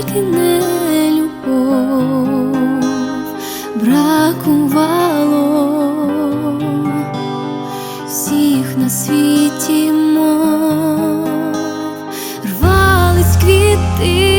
тільки не любов бракувало всіх на світі мов рвались квіти.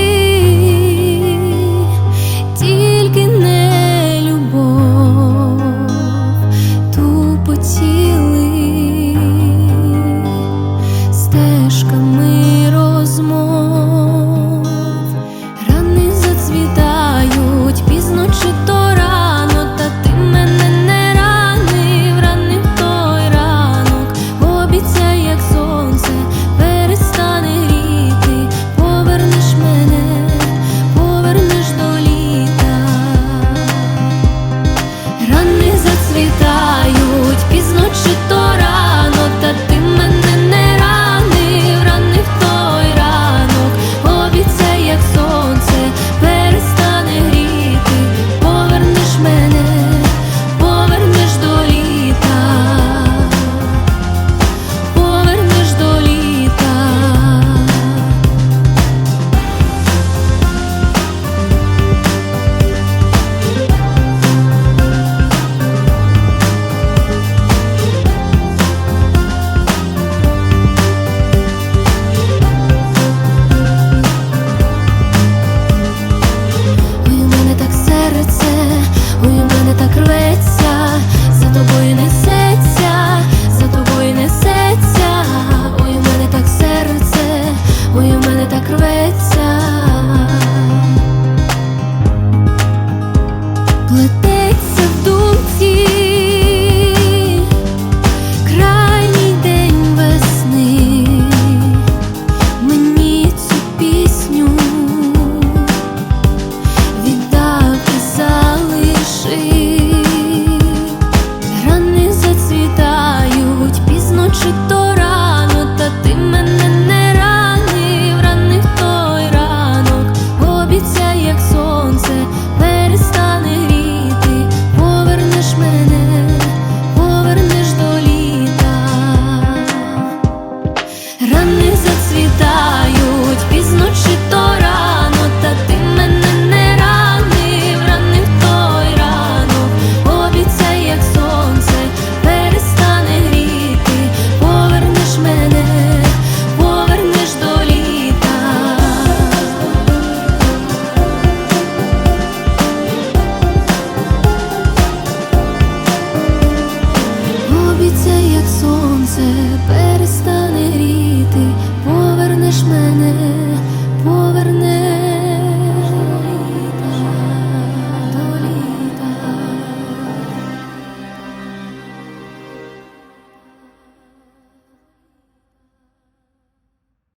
сонце перестане ріти, повернеш мене.